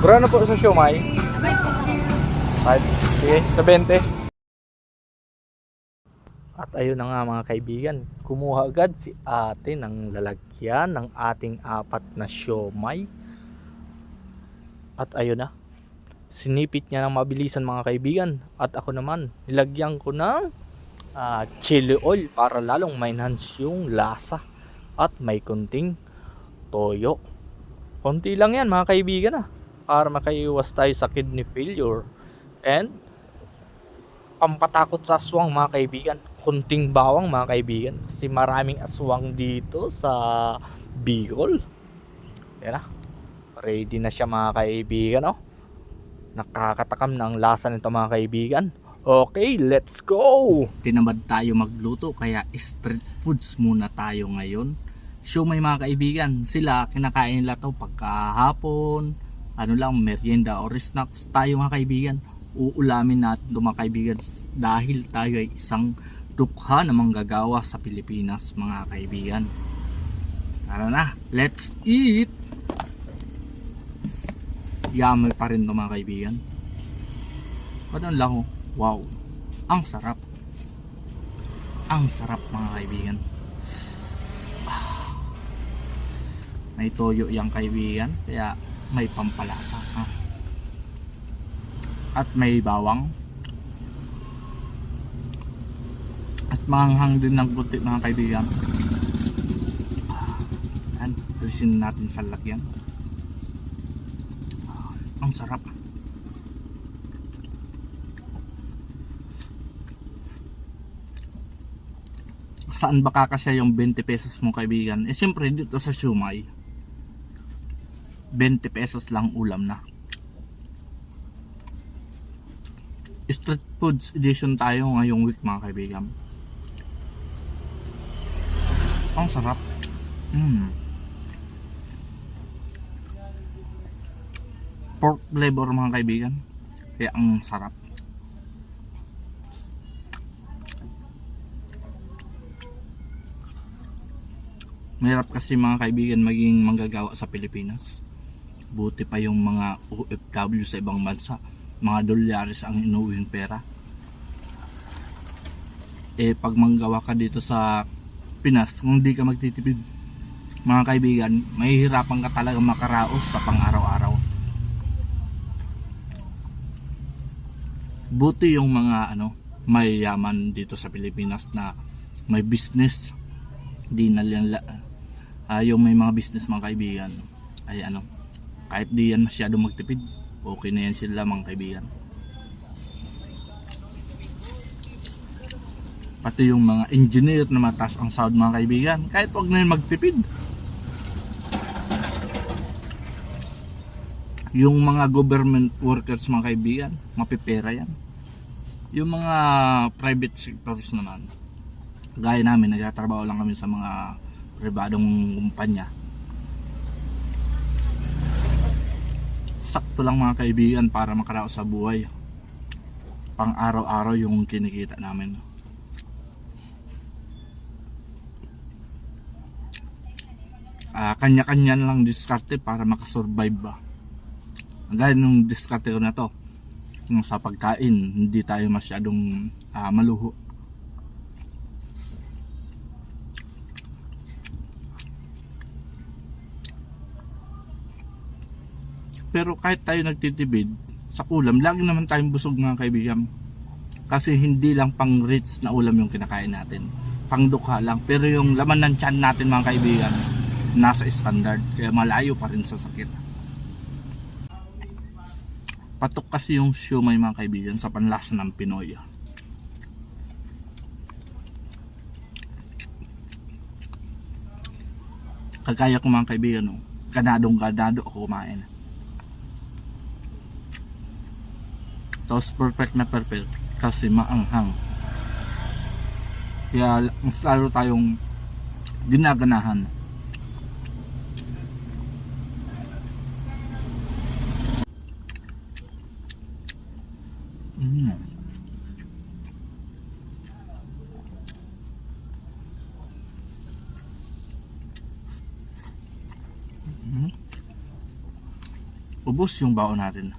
Bro, ano po sa siomay? 5. Sige, sa 20. At ayun na nga mga kaibigan, kumuha agad si ate ng lalagyan ng ating apat na siomay. At ayun na, sinipit niya ng mabilisan mga kaibigan. At ako naman, nilagyan ko ng ah, chili oil para lalong ma-enhance yung lasa. At may kunting toyo. Konti lang yan mga kaibigan ah. Para makaiwas tayo sa kidney failure. And pampatakot sa aswang mga kaibigan. Kunting bawang mga kaibigan. Kasi maraming aswang dito sa Bicol. Yan na. Ready na siya mga kaibigan oh. Nakakatakam na ang lasa nito mga kaibigan. Okay, let's go! Tinamad tayo magluto kaya street foods muna tayo ngayon. May mga kaibigan, sila kinakain nila to pagkahapon, ano lang, merienda or snacks. Tayo mga kaibigan, uulamin natin to mga kaibigan dahil tayo ay isang dukha na manggagawa sa Pilipinas mga kaibigan. Tara na, let's eat! Yummy pa rin to mga kaibigan. Ba't ang lango? Wow. Ang sarap. Ang sarap mga kaibigan. Ah. May toyo yung kaibigan. Kaya may pampalasa. Ha? At may bawang. At manghang din ng puti mga kaibigan. Yan. Alisin natin sa lagyan. Ah, Ang sarap. saan ba kakasya yung 20 pesos mo kaibigan? Eh siyempre dito sa Shumay 20 pesos lang ulam na. Street Foods Edition tayo ngayong week mga kaibigan. Ang sarap. Mm. Pork flavor mga kaibigan. Kaya ang sarap. Mahirap kasi mga kaibigan maging manggagawa sa Pilipinas. Buti pa yung mga OFW sa ibang bansa. Mga dolyares ang inuwing pera. Eh pag manggawa ka dito sa Pinas, kung di ka magtitipid, mga kaibigan, mahihirapan ka talaga makaraos sa pang-araw-araw. Buti yung mga ano, may yaman dito sa Pilipinas na may business di na yan uh, yung may mga business mga kaibigan ay ano kahit di yan masyado magtipid okay na yan sila mga kaibigan. Pati yung mga engineer na mataas ang sahod mga kaibigan kahit wag na yun magtipid. Yung mga government workers mga kaibigan mapipera yan. Yung mga private sectors naman gaya namin nagtatrabaho lang kami sa mga pribadong kumpanya sakto lang mga kaibigan para makaraos sa buhay. Pang araw-araw yung kinikita namin. Ah, kanya-kanya lang diskarte para makasurvive ba? Gaya nung diskarte ko na to yung sa pagkain hindi tayo masyadong ah, maluho Pero kahit tayo nagtitibid sa ulam, lagi naman tayong busog mga kaibigan. Kasi hindi lang pang rich na ulam yung kinakain natin. Pang dukha lang. Pero yung laman ng tiyan natin mga kaibigan, nasa standard. Kaya malayo pa rin sa sakit. Patok kasi yung siomay mga kaibigan sa panlasa ng Pinoy. Kagaya ko mga kaibigan, no? kanadong kanado ako kumain. Tapos perfect na perfect kasi maanghang. Kaya mas lalo tayong ginaganahan. Mm. Mm. Ubos yung baon natin.